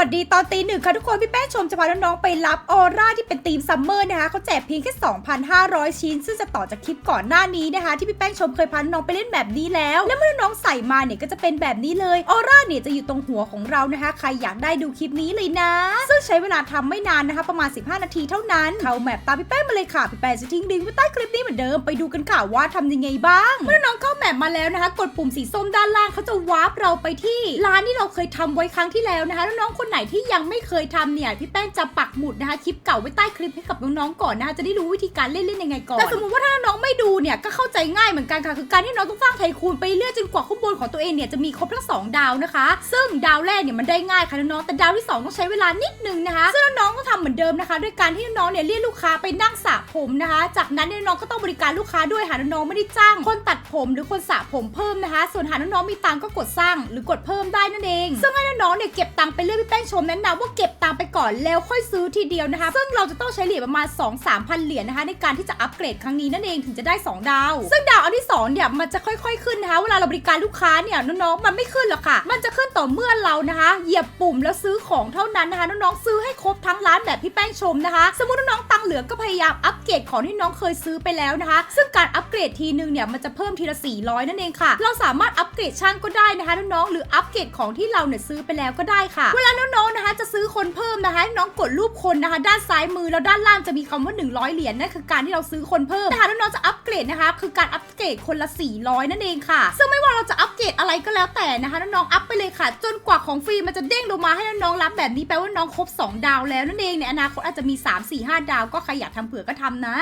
วัสดีตอนตีหนึ่งค่ะทุกคน พี่แป้งชมจะพาน้องๆไปรับออร่าที่เป็นธีมซัมเมอร์นะคะเขาแจกเพียงแค่ 2,500 ชิ้น ซึ่งจะต่อจากคลิปก่อนหน้านี้นะคะ ที่พี่แป้งชมเคยพาน้องๆไปเล่นแบบนี้แล้ว แล้วเมื่อน้องๆใส่มาเนี่ยก็จะเป็นแบบนี้เลยออร่าเนี่ยจะอยู่ตรงหัวของเรานะคะ ใครอยากได้ดูคลิปนี้เลยนะ ซึ่งใช้เวลาทำไม่นานนะคะ ประมาณ 15 นาทีเท่านั้นเข้าแมปตามพี่แป้งมาเลยค่ะพี่แป้งจะทิ้งลิงก์ไว้ใต้คลิปนี้เหมือนเดิมไปดูกันค่ะว่าทำยังไงบ้าง เมื่อน้องเข้าแมปมาแล้วนะคะ กดปุ่มสีส้มด้านล่างเขาจะวาร์ปเราไปที่ร้านที่เราเคยทำไว้ครั้งที่แล้วนะคะแล้วน้องคนไหนที่ยังไม่เคยทำเนี่ยพี่แป้งจะปักหมุดนะคะคลิปเก่าไว้ใต้คลิปให้กับน้องๆก่อนนะคะจะได้รู้วิธีการเล่นเล่นยังไงก่อนแต่สมมติว่าถ้าน้องไม่ดูเนี่ยก็เข้าใจง่ายเหมือนกันค่ะคือการที่น้องต้องสร้างไทคูนไปเรื่อยจนกว่าข้างบนของตัวเองเนี่ยจะมีครบทั้งสองดาวนะคะ ซึ่งดาวแรกเนี่ยมันได้ง่ายค่ะน้องๆแต่ดาวที่สองต้องใช้เวลานิดนึงนะคะซึ่งน้องๆก็ทำเหมือนเดิมนะคะด้วยการที่น้องๆเนี่ยเรียกลูกค้าไปนั่งสระผมนะคะ จากนั้นน้องๆก็ต้องบริการลูกค้าด้วยหาน้องไม่ได้จ้าง คนตัดผมหรือคนสระผมเพิ่มนะคะ ส่วนหาน้องมีตังก็กดสร้างหรือกดเพิ่มได้นั่นเอง ซึ่งให้น้องๆเนี่ยเก็บตังไปเรื่อยแป้งชมแนะนำว่าเก็บตังค์ไปก่อนแล้วค่อยซื้อทีเดียวนะคะ ซึ่งเราจะต้องใช้เหรียญประมาณ 2 3พันเหรียญนะคะในการที่จะอัปเกรดครั้งนี้นั่นเองถึงจะได้ 2 ดาว ซึ่งดาวอันที่2เนี่ยมันจะค่อยๆขึ้นนะคะเวลาเราบริการลูกค้าเนี่ยน้องๆมันไม่ขึ้นหรอกค่ะ มันจะขึ้นต่อเมื่อเรานะคะ เหยียบปุ่มแล้วซื้อของเท่านั้นนะคะน้องๆซื้อให้ครบทั้งร้านแบบพี่แป้งชมนะคะ สมมติน้องๆตังเหลือก็พยายามอัปเกรดของที่น้องเคยซื้อไปแล้วนะคะ ซึ่งการอัปเกรดทีนึงเนี่ยมันจะเพิ่มทีละ 400 นั่นเองค่ะ เราสามารถอัปเกรดช่างก็ได้นะคะน้องๆหรืออัปเกรดของที่เราเนี่ยซื้อไปแล้วก็ได้ค่ะเวลาน้องๆนะคะจะซื้อคนเพิ่มนะคะน้องกดรูปคนนะคะ ด้านซ้ายมือแล้วด้านล่างจะมีคำว่า 100 เหรียญนั่นคือการที่เราซื้อคนเพิ่มแต่ถ้าน้องจะอัปเกรดนะคะ คือการอัปเกรดคนละ 400 นั่นเองค่ะ ซึ่งไม่ว่าเราจะอัปเกรดอะไรก็แล้วแต่นะคะน้องอัปไปเลยค่ะ จนกว่าของฟรีมันจะเด้งลงมาให้น้องรับแบบนี้แปลว่าน้องครบ 2 ดาวแล้วนั่นเองในอนาคตอาจจะมี 3 4 5 ดาวก็ใครอยากทำเผื่อก็ทำนะ